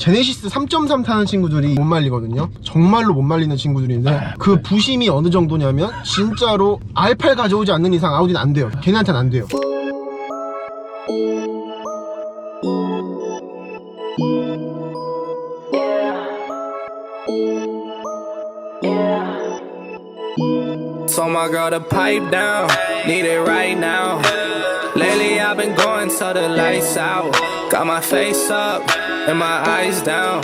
제네시스 3.3 타는 친구들이 못 말리거든요. 정말로 못 말리는 친구들인데 그 부심이 어느 정도냐면 진짜로 R8 가져오지 않는 이상 아우디는 안 돼요. 걔네한테는 안 돼요. Told my girl to pipe down, need it right now. Lately I've been going till the lights out. Got my face up and my eyes down.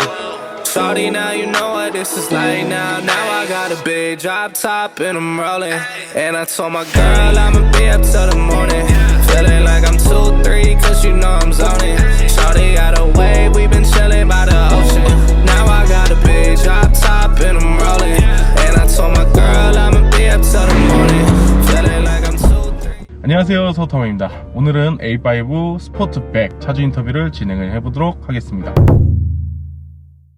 Shorty, now you know what this is like now. Now I got a big drop top and I'm rolling. And I told my girl I'ma be up till the morning. Feeling like I'm 2 3 cause you know I'm zoning. Shorty got a wave, we been chilling by the ocean. Now I got a big drop top and I'm rolling. And I told my girl I'ma be up till the morning. 안녕하세요 서터맨입니다 오늘은 A5 스포츠백 차주 인터뷰를 진행을 해보도록 하겠습니다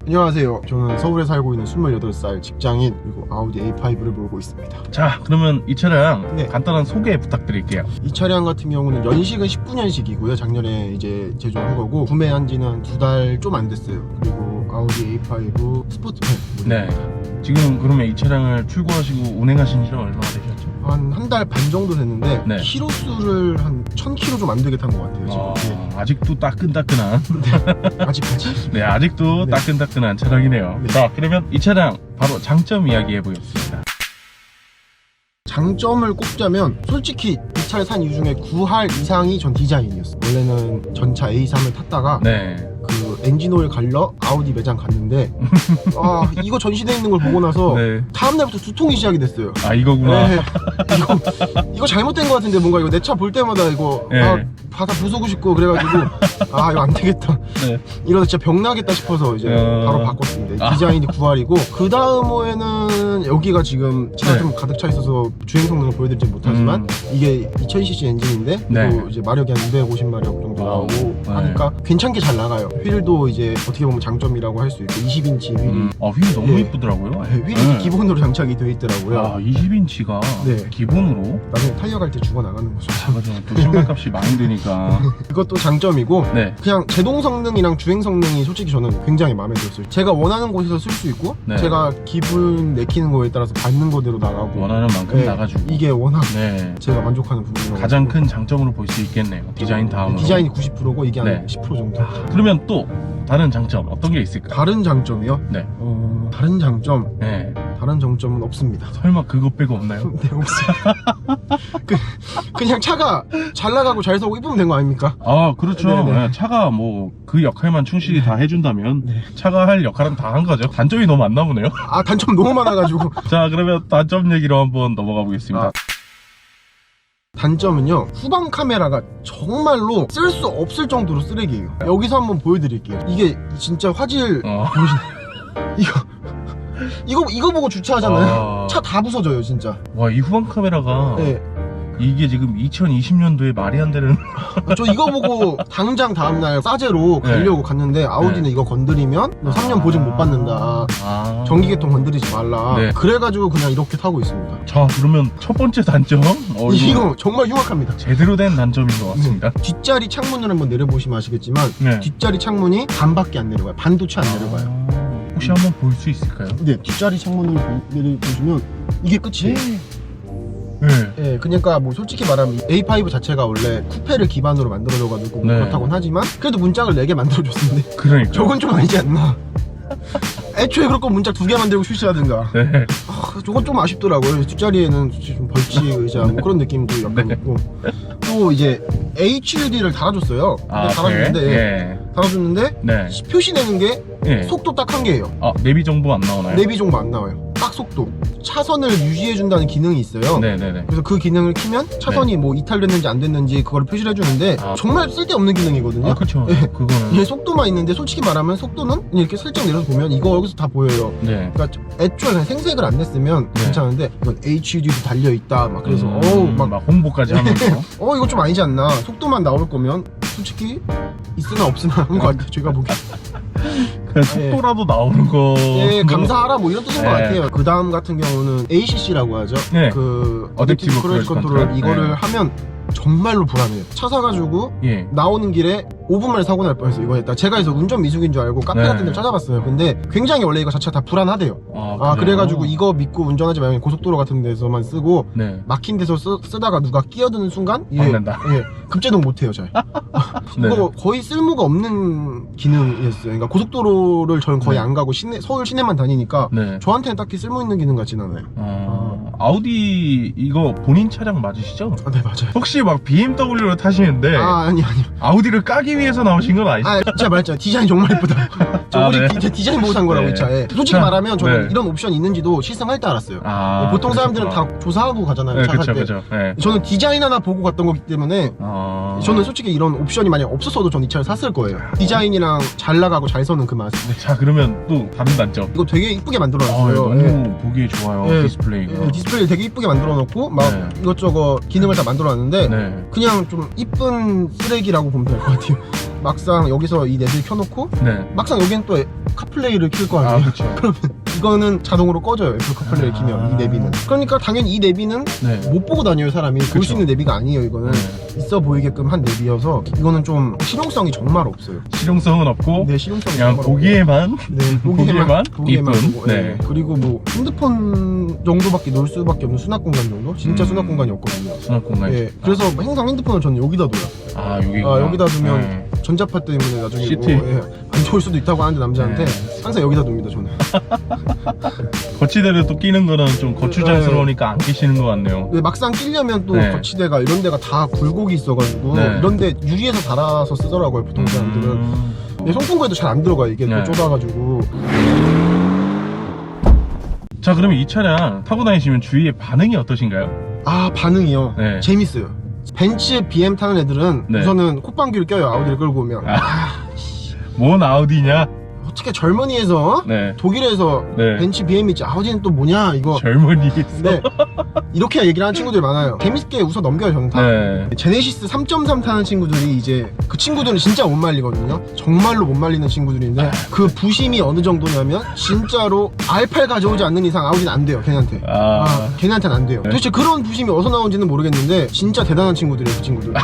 안녕하세요. 저는 서울에 살고 있는 28살 직장인 그리고 아우디 A5를 몰고 있습니다. 자 그러면 이 차량 네. 간단한 소개 부탁드릴게요 이 차량 같은 경우는 연식은 19년식이고요. 작년에 이제 제조한 거고 구매한 지는 두 달 좀 안 됐어요. 그리고 아우디 A5 스포츠팬 네 지금 그러면 이 차량을 출고하시고 운행하신 지는 얼마나 되셨죠? 한 한 달 반 정도 됐는데 네. 키로 수를 한 1000km 좀안 되게 탄 것 같아요. 지금 아, 아직도 따끈따끈한 네. 아직까지? 네 아직도 네. 따끈따끈한 차량이네요 네. 자 그러면 이 차량 바로 장점 이야기 해 보겠습니다 장점을 꼽자면 솔직히 이 차를 산 이유 중에 9할 이상이 전 디자인이었어요. 원래는 전차 A3을 탔다가 네그 엔진 오일 갈러 아우디 매장 갔는데 아 이거 전시돼 있는 걸 보고 나서 네. 다음 날부터 두통이 시작이 됐어요. 아 이거구나 네. 이거 이거 잘못된 것 같은데 뭔가 이거 내 차 볼 때마다 이거 네. 아 바다 부수고 싶고 그래가지고 아 이거 안 되겠다 네. 이러다 진짜 병 나겠다 싶어서 이제 어. 바로 바꿨습니다. 아. 디자인이 9할이고 그 다음 호에는 여기가 지금 차가 네. 좀 가득 차 있어서 주행 성능을 보여드리지 못하지만 음. 이게 2000cc 엔진인데 네. 그리고 이제 마력이 한 250마력 정도 와우. 나오고 네. 하니까 괜찮게 잘 나가요. 휠도 이제 어떻게 보면 장점이라고 할 수 있고 20인치 휠이 음. 아 휠이 너무 예. 이쁘더라고요 네, 휠이 네. 기본으로 장착이 되어 있더라고요. 아 20인치가 네. 기본으로 나중에 타이어 갈 때 죽어 나가는 거죠. 맞아 또 신발값이 많이 드니까 이것도 장점이고 네 그냥 제동 성능이랑 주행 성능이 솔직히 저는 굉장히 마음에 들었어요. 제가 원하는 곳에서 쓸 수 있고 네. 제가 기분 내키는 거에 따라서 받는 거대로 나가고 원하는 만큼 네, 나가주고 이게 워낙 네 제가 만족하는 부분이라고 가장 큰 장점으로 볼 수 있겠네요 디자인 다음으로 디자인이 90%고 이게 네. 한10% 정도. 그러면 또 다른 장점 어떤 게 있을까요? 다른 장점이요? 네. 어, 다른 장점, 네 다른 장점은 없습니다. 설마 그것 빼고 없나요? 네, 없어요. 그, 그냥 차가 잘 나가고 잘 서고 이쁘면 된 거 아닙니까? 아 그렇죠 네네. 네, 차가 뭐 그 역할만 충실히 다 해준다면 네. 차가 할 역할은 다 한 거죠 단점이 너무 많나 보네요 아, 단점 너무 많아가지고. 자 그러면 단점 얘기로 한번 넘어가 보겠습니다 아. 단점은요 후방 카메라가 정말로 쓸 수 없을 정도로 쓰레기예요 여기서 한번 보여드릴게요 이게 진짜 화질 어. 이거 이거 이거 보고 주차하잖아요 아. 차 다 부서져요 진짜 와 이 후방 카메라가 네. 이게 지금 2020년도에 말이 안 되는 저 이거 보고 당장 다음날 싸제로 네. 가려고 갔는데 아우디는 이거 건드리면 너 3년 보증 못 받는다 아. 전기계통 건드리지 말라 네. 그래가지고 그냥 이렇게 타고 있습니다 자 그러면 첫 번째 단점 어, 이거 정말 흉악합니다 제대로 된 단점인 것 같습니다 네. 뒷자리 창문을 한번 내려보시면 아시겠지만 네. 뒷자리 창문이 반밖에 안 내려가요 반도 채 안 내려가요 아, 혹시 한번 볼 수 있을까요? 네, 뒷자리 창문을 보- 내려보시면 이게 끝이에요. 네. 예, 그러니까 뭐 솔직히 말하면 이 A5 자체가 원래 쿠페를 기반으로 만들어져가지고 네. 그렇다고는 하지만 그래도 문짝을 4개 만들어줬는데 그러니까. 저건 좀 아니지 않나. 애초에 그럴 거면 문짝 2개 만들고 출시하든가. 네. 아, 저건 좀 아쉽더라고요. 뒷자리에는 솔직히 좀 벌칙 의자 뭐 그런 느낌도 약간 네. 있고 또 이제 HUD를 달아줬어요. 근데 아, 달아줬는데 그래? 예, 예. 달아줬는데 네. 표시되는 게 예. 속도 딱 한 개예요. 아, 내비 정보 안 나오나요? 내비 정보 안 나와요. 딱 속도. 차선을 유지해 준다는 기능이 있어요. 네네네. 그래서 그 기능을 키면 차선이 뭐 이탈됐는지 안 됐는지 그거를 표시를 해주는데 아. 정말 쓸데없는 기능이거든요. 아, 그쵸. 예. 그거는. 이게 속도만 있는데 솔직히 말하면 속도는 이렇게 슬쩍 내려서 보면 이거 여기서 다 보여요. 네. 그러니까 애초에 그냥 생색을 안 냈으면 네. 괜찮은데 이건 HUD도 달려 있다 막 그래서 음, 어우 막 막 홍보까지 하면서. 어 이거 좀 아니지 않나 속도만 나올 거면 솔직히 있으나 없으나 한거 같아요 제가 보기 그냥 속도라도 나오는 거. 예 감사하라 뭐 이런 뜻인 것 네. 같아요 그 다음 같은 경우는 ACC라고 하죠 네. 그 어댑티브 어댑티브 크루즈 크루즈 컨트롤 컨트롤. 이거를 네. 하면 정말로 불안해요. 차 사가지고 예. 나오는 길에 5분 만에 사고 날 뻔했어요. 이거 했다. 제가 해서 운전 미숙인 줄 알고 카페 네. 같은 데 찾아봤어요. 근데 굉장히 원래 이거 자체가 다 불안하대요. 아, 아, 그래요? 그래가지고 이거 믿고 운전하지 말고 고속도로 같은 데서만 쓰고 네. 막힌 데서 쓰, 쓰다가 누가 끼어드는 순간 예. 예, 급제동 못해요 잘 네. 이거 거의 쓸모가 없는 기능이었어요 그러니까 고속도로를 저는 거의 네. 안 가고 시내, 서울 시내만 다니니까 네. 저한테는 딱히 쓸모 있는 기능 같진 않아요 아, 아 우디 이거 본인 차량 맞으시죠? 아, 네 맞아요 혹시 막 BMW를 타시는데 아 아니 아니 아우디를 까기 위해서 나오신 건 아니시죠? 아 제가 말했잖아요 디자인 정말 예쁘다 저 아, 오직 네. 디, 제 디자인 보고 산 거라고 네. 이 차에 솔직히 자, 말하면 저는 네. 이런 옵션이 있는지도 실생할 때 알았어요 아, 보통 사람들은 그러셨구나. 다 조사하고 가잖아요 네, 차 그쵸, 살때 그쵸. 네. 저는 디자인 하나 보고 갔던 거기 때문에 아... 저는 솔직히 이런 옵션이 만약 없었어도 전 이 차를 샀을 거예요. 디자인이랑 잘 나가고 잘 서는 그 맛. 네, 자, 그러면 또 다른 단점. 이거 되게 이쁘게 아, 만들어놨어요. 너무 예. 보기 좋아요, 예. 디스플레이가. 예, 디스플레이 되게 이쁘게 만들어놓고 막 네. 이것저것 기능을 다 만들어놨는데 네. 그냥 좀 이쁜 쓰레기라고 보면 될 것 같아요. 막상 여기서 이 랩을 켜놓고 네. 막상 여기는 또 카플레이를 킬 거 아, 아니에요. 그쵸. 이거는 자동으로 꺼져요. 애플 카플레이를 아. 키면 이 내비는. 그러니까 당연히 이 내비는 네. 못 보고 다녀요 사람이. 볼 그쵸. 수 있는 내비가 아니에요 이거는. 네. 있어 보이게끔 한 내비여서 이거는 좀 실용성이 정말 없어요. 실용성은 없고, 네 실용성이 그냥 정말 없고. 보기에만 네, 보기에만 보기에만. 보고, 네. 예. 그리고 뭐 핸드폰 정도밖에 놓을 수밖에 없는 수납 공간 정도? 진짜 음. 수납 공간이 없거든요. 수납 공간. 예, 그래서 항상 핸드폰을 저는 여기다 둬요. 아, 여기. 아, 여기다 두면 네. 전자파 때문에 나중에 시티. 뭐, 예, 안 좋을 수도 있다고 하는데 남자한테 네. 항상 여기다 둡니다 저는. 거치대를 또 끼는 거는 좀 거추장스러우니까 안 끼시는 것 같네요. 근데 막상 끼려면 또 네. 거치대가 이런 데가 다 굴곡이 있어가지고 네. 이런 데 유리에서 달아서 쓰더라고요 보통 사람들은. 음. 근데 송풍구에도 잘 안 들어가요 이게 네. 또 좁아가지고. 자, 그러면 이 차량 타고 다니시면 주위의 반응이 어떠신가요? 아 반응이요. 네. 재밌어요. 벤츠, BM 타는 애들은 네. 우선은 콧방귀를 껴요 아우디를 끌고 오면. 뭔 아우디냐? 어떻게 젊은이에서 네. 독일에서 네. 벤츠 BM 있지 아우디는 또 뭐냐 이거. 젊은이. 네. 이렇게 얘기를 하는 친구들이 많아요. 재밌게 웃어 넘겨요 저는 다. 네. 제네시스 3.3 타는 친구들이 이제 그 친구들은 진짜 못 말리거든요. 정말로 못 말리는 친구들인데 그 부심이 어느 정도냐면 진짜로 R8 가져오지 않는 이상 아우디는 안 돼요. 걔네한테. 아. 아, 걔네한테는 안 돼요. 네. 도대체 그런 부심이 어디서 나온지는 모르겠는데 진짜 대단한 친구들이에요, 그 친구들.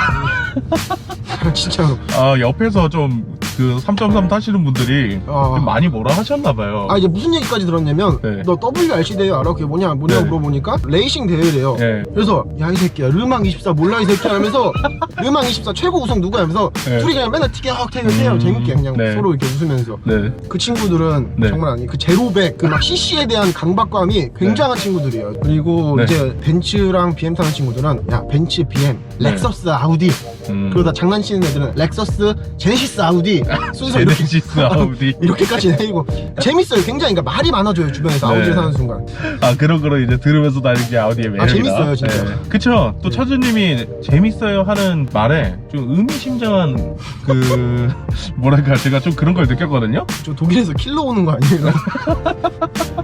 진짜로. 아, 옆에서 좀 그 3.3 타시는 분들이 아. 좀 많이 뭐라 하셨나봐요. 아 이제 무슨 얘기까지 들었냐면 네. 너 WRC 대회 알아? 그게 뭐냐 뭐냐 네. 물어보니까 레이싱 대회래요. 네. 그래서 야 이 새끼야 르망 24 몰라 이 새끼야 하면서 르망 24 최고 우승 누구야 하면서 네. 둘이 그냥 맨날 티격태격 해요 음, 재밌게 그냥 네. 서로 이렇게 웃으면서 네. 그 친구들은 네. 정말 아니 그 제로백 그 막 CC에 대한 강박감이 굉장한 친구들이에요 그리고 네. 이제 벤츠랑 BM 타는 친구들은 야 벤츠 BM 네. 렉서스 아우디 음. 그러다 장난치는 애들은 렉서스 제네시스 아우디 순서 이렇게 제네시스 아우디. 이렇게까지 해이고 재밌어요 굉장히 그러니까 말이 많아져요 주변에서 네. 아우디를 사는 순간 아 그런 거로 이제 들으면서 다니는 게 아우디의 매력이다. 재밌어요, 진짜. 그쵸. 또 네. 차주님이 재밌어요 하는 말에 좀 의미심장한 그 뭐랄까 제가 좀 그런 걸 느꼈거든요. 저 독일에서 킬러 오는 거 아니에요?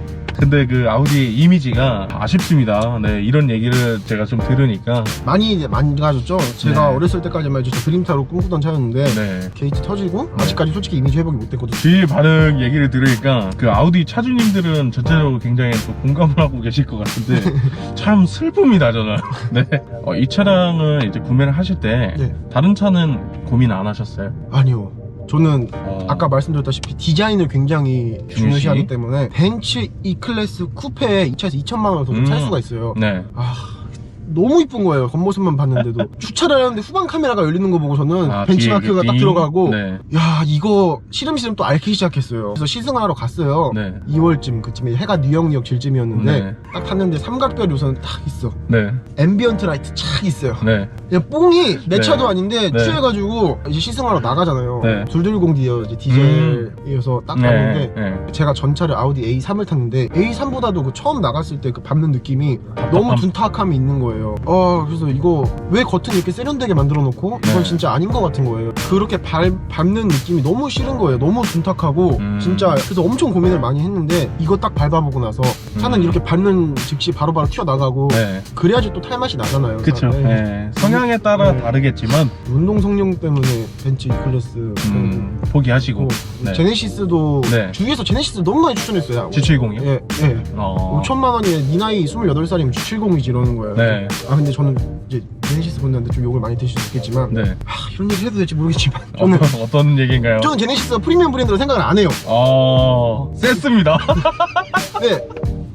근데 그 아우디의 이미지가 아쉽습니다. 네 이런 얘기를 제가 좀 들으니까 많이 이제 망가졌죠 제가 네. 어렸을 때까지만 해도 저 드림타로 꿈꾸던 차였는데 네. 게이트 터지고 아직까지 솔직히 이미지 회복이 못 됐거든요 주위 반응 얘기를 들으니까 그 아우디 차주님들은 전체적으로 굉장히 또 공감을 하고 계실 것 같은데 참 슬픕니다 저는. 네. 어, 이 차량을 이제 구매를 하실 때 네. 다른 차는 고민 안 하셨어요? 아니요 저는 어, 아까 말씀드렸다시피 디자인을 굉장히 중요시? 중요시하기 때문에 벤츠 E 클래스 쿠페에 이 차에서 2천만 원을 더좀살 음. 수가 있어요. 네. 아 너무 이쁜 거예요. 겉모습만 봤는데도 주차를 하는데 후방 카메라가 열리는 거 보고서는 아, 벤치 뒤에 마크가 그딱 띵? 들어가고 네. 야 이거 시름시름 또 앓기 시작했어요. 그래서 시승하러 갔어요. 네. 2월쯤 그쯤에 해가 뉴욕역 질쯤이었는데 네. 딱 탔는데 삼각별이 우선 딱 있어. 네. 앰비언트 라이트 착 있어요. 네. 그냥 뽕이 내 네. 차도 아닌데 네. 취해가지고 이제 시승하러 나가잖아요. 네. 둘둘공 디어 이제 디젤이어서 딱 봤는데 네. 네. 제가 전차를 아우디 A3을 탔는데 A3보다도 그 처음 나갔을 때 그 밟는 느낌이 너무 둔탁함이 있는 거예요. 어 그래서 이거 왜 겉은 이렇게 세련되게 만들어 놓고 이건 네. 진짜 아닌 것 같은 거예요. 그렇게 밟, 밟는 느낌이 너무 싫은 거예요. 너무 둔탁하고 음. 진짜 그래서 엄청 고민을 많이 했는데 이거 딱 밟아보고 나서 차는 음. 이렇게 밟는 즉시 바로바로 튀어나가고 네. 그래야지 또 탈맛이 나잖아요. 그쵸. 네. 네. 성향에 따라 네. 다르겠지만, 운동 성능 때문에 벤츠 E 클래스 음, 포기하시고. 고 네. 제네시스도 네. 주위에서 제네시스 너무 많이 추천했어요. G70이요? 예, 예. 어. 5천만 원이에 네 나이 28살이면 G70이지 이러는 거예요. 네. 아 근데 저는 이제 제네시스 분들한테 좀 욕을 많이 드실 수 있겠지만 네. 하, 이런 얘기 해도 될지 모르겠지만 저는 어떤, 어떤 얘기인가요? 저는 제네시스가 프리미엄 브랜드로 생각을 안 해요. 어, 셌습니다. 네.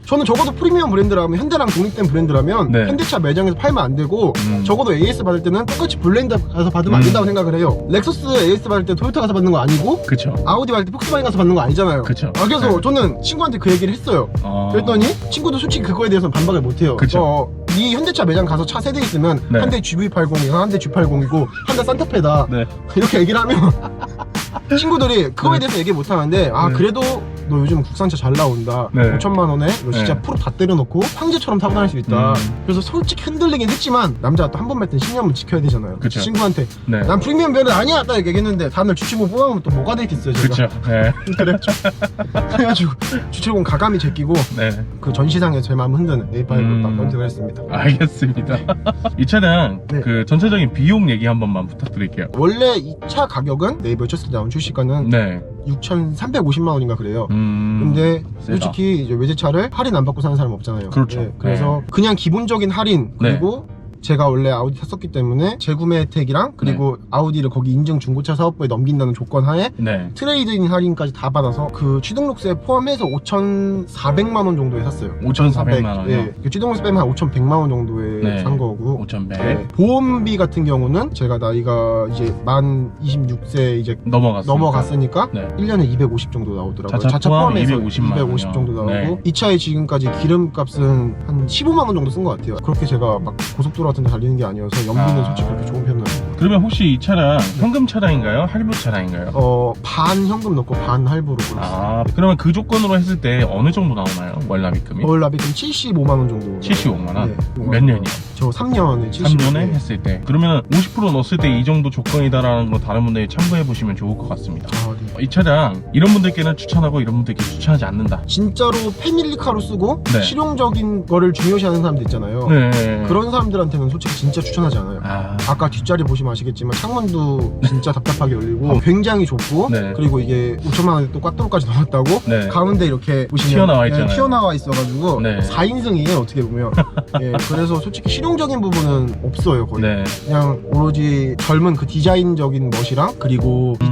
저는 적어도 프리미엄 브랜드라면 현대랑 독립된 브랜드라면 네. 현대차 매장에서 팔면 안 되고 음. 적어도 AS 받을 때는 똑같이 블렌드 가서 받으면 안 음. 된다고 생각을 해요. 렉서스 AS 받을 때 토요타 가서 받는 거 아니고 그쵸. 아우디 받을 때 폭스바겐 가서 받는 거 아니잖아요. 그쵸. 아, 그래서 네. 저는 친구한테 그 얘기를 했어요. 어, 그랬더니 친구도 솔직히 그거에 대해서는 반박을 못 해요. 그쵸. 어, 네 현대차 매장 가서 차 세 대 있으면 네. 한대 GV80이고 한 대 G80이고 한 대 산타페다 네. 이렇게 얘기를 하면 친구들이 그거에 대해서 얘기 못 하는데 아 네. 그래도 너 요즘 국산차 잘 나온다 네. 5천만 원에 너 진짜 네. 프로 다 때려놓고 황제처럼 타고 다닐 수 있다 음. 그래서 솔직히 흔들리긴 했지만 남자가 또한번 맺든 10년은 지켜야 되잖아요 그쵸. 친구한테 네. 난 프리미엄 배는 아니야 딱 얘기했는데 다음날 주치고 뽑아보면 또 뭐가 되겠어요 제가 그쵸. 네. 그래가지고 그래가지고 주치고 가감이 제끼고 네. 그 전시장에 제 마음 흔드는 A5로 음. 딱 선택을 했습니다 알겠습니다. 이 차량 네. 그 전체적인 비용 얘기 한 번만 부탁드릴게요. 원래 이 차 가격은 네이버에 쳤을 때 나온 출시가는 네. 6,350만 원인가 그래요 음. 근데 세다. 솔직히 이제 외제차를 할인 안 받고 사는 사람 없잖아요. 그렇죠. 그래서 그냥 기본적인 할인 네. 그리고 제가 원래 아우디 탔었기 때문에 재구매 혜택이랑 그리고 아우디를 거기 인증 중고차 사업부에 넘긴다는 조건 하에 네. 트레이드인 할인까지 다 받아서 그 취등록세 포함해서 5,400만 원 정도에 샀어요. 5,400만 원이요? 예. 그 취등록세 빼면 한 5,100만 원 정도에 네. 산 거고. 5,100 네. 보험비 같은 경우는 제가 나이가 이제 만 26세 이제 넘어갔습니다. 넘어갔으니까 네. 1년에 250 정도 나오더라고요. 자차 포함 포함해서 250만 250 정도 나오고. 네. 이 차에 지금까지 기름값은 한 15만 원 정도 쓴 것 같아요. 그렇게 제가 막 고속도로 같은 데 달리는 게 아니어서 연비는 아. 솔직히 그렇게 좋은 편은. 그러면 혹시 이 차량 현금 차량인가요? 할부 차량인가요? 어, 반 현금 넣고 반 할부로 골랐어요. 아, 그러면 그 조건으로 했을 때 어느 정도 나오나요? 월납입금이? 월 납입금 75만 원 정도. 75만 원? 네. 몇 년이요? 저 3년에 75. 3년에 했을 때. 그러면 50% 넣었을 때 이 정도 조건이다라는 거 다른 분들이 참고해 보시면 좋을 것 같습니다. 아, 네. 이 차량 이런 분들께는 추천하고 이런 분들께 추천하지 않는다. 진짜로 패밀리카로 쓰고 네. 실용적인 거를 중요시하는 사람들 있잖아요. 네. 그런 사람들한테는 솔직히 진짜 추천하지 않아요. 아, 아까 뒷자리 보시면 아시겠지만 창문도 진짜 답답하게 열리고 굉장히 좁고 네. 그리고 이게 5천만 원에 또 꽉도로까지 넣었다고 네. 가운데 이렇게 보시면 튀어나와 예, 있잖아요. 튀어나와 있어가지고 네. 4인승이에요 어떻게 보면 예, 그래서 솔직히 실용적인 부분은 없어요 거의 네. 그냥 오로지 젊은 그 디자인적인 멋이랑 그리고 음.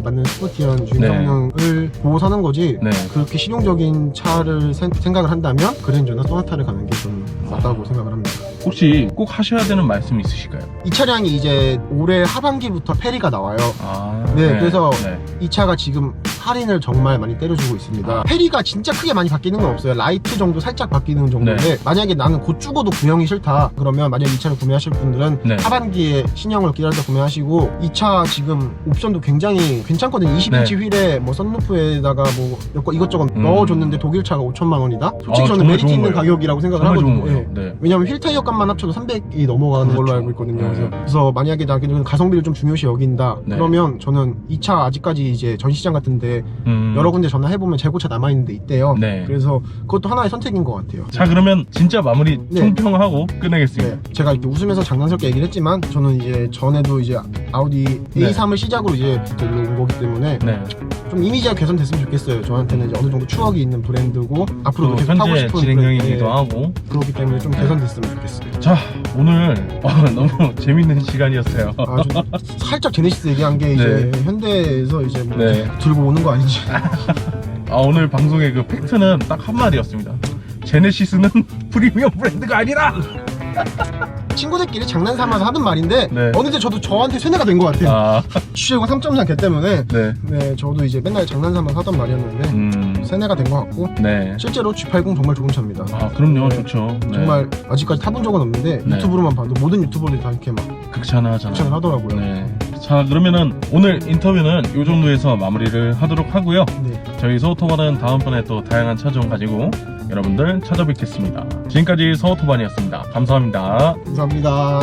2000cc에 맞는 스포티한 주행 네. 성능을 보고 사는 거지 네. 그렇게 실용적인 차를 생- 생각을 한다면 그랜저나 소나타를 가는 게 좀 맞다고 생각을 합니다 혹시 꼭 하셔야 되는 말씀 있으실까요? 이 차량이 이제 올해 하반기부터 페리가 나와요. 아, 네, 그래서 네. 이 차가 지금 할인을 정말 많이 때려주고 있습니다. 페리가 진짜 크게 많이 바뀌는 건 없어요. 라이트 정도 살짝 바뀌는 정도인데 네. 만약에 나는 곧 죽어도 구형이 싫다. 그러면 만약 이 차를 구매하실 분들은 네. 하반기에 신형을 기다려서 구매하시고 이 차 지금 옵션도 굉장히 괜찮거든요. 20인치 휠에 뭐 썬루프에다가 뭐 여거- 이것저것 음. 넣어줬는데 독일 차가 5천만 원이다. 솔직히 아, 저는 메리트 있는 거예요. 가격이라고 생각을 하거든요. 예. 네. 왜냐면 휠 타이어 값만 합쳐도 300이 넘어가는 걸로 그렇죠. 알고 있거든요. 네. 그래서, 그래서 만약에 나 그냥 가성비를 좀 중요시 여긴다. 네. 그러면 저는 이 차 아직까지 이제 전시장 같은데 음. 여러 군데 전화해 보면 재고차 남아 있는데 있대요. 네. 그래서 그것도 하나의 선택인 것 같아요. 자, 그러면 진짜 마무리 네. 총평하고 끝내겠습니다. 네, 제가 이렇게 웃으면서 장난스럽게 얘기를 했지만 저는 이제 전에도 이제 아우디 네. A3을 시작으로 이제 들로 온 거기 때문에 네. 좀 이미지가 개선됐으면 좋겠어요. 저한테는 이제 어느 정도 추억이 있는 브랜드고 앞으로도 또 계속 타고 현재 싶은 진행형이기도. 하고. 그렇기 때문에 좀 네. 개선됐으면 좋겠어요. 자, 오늘 어, 너무 재밌는 시간이었어요. 아, 좀 살짝 제네시스 얘기한 게 이제 현대에서 이제 뭐 네. 들고 오는 거 아닌지. 아, 오늘 방송의 그 팩트는 딱 한마디였습니다. 제네시스는 프리미엄 브랜드가 아니라! 친구들끼리 장난 삼아서 하는 말인데 네. 어느새 저도 저한테 세뇌가 된 것 같아요. 아, 주제가 3.3 개 때문에 네. 네 저도 이제 맨날 장난 삼아서 하던 말이었는데 음, 세뇌가 된 것 같고 네. 실제로 G80 정말 좋은 차입니다. 아, 그럼요. 네. 좋죠. 네. 정말 아직까지 타본 적은 없는데 네. 유튜브로만 봐도 모든 유튜버들이 다 이렇게 막 극찬하잖아요. 추천을 하더라고요. 네. 자, 그러면은 오늘 인터뷰는 이 정도에서 마무리를 하도록 하고요. 네. 저희 서우토반은 다음번에 또 다양한 차종 가지고 여러분들 찾아뵙겠습니다. 지금까지 서우토반이었습니다. 감사합니다. 감사합니다.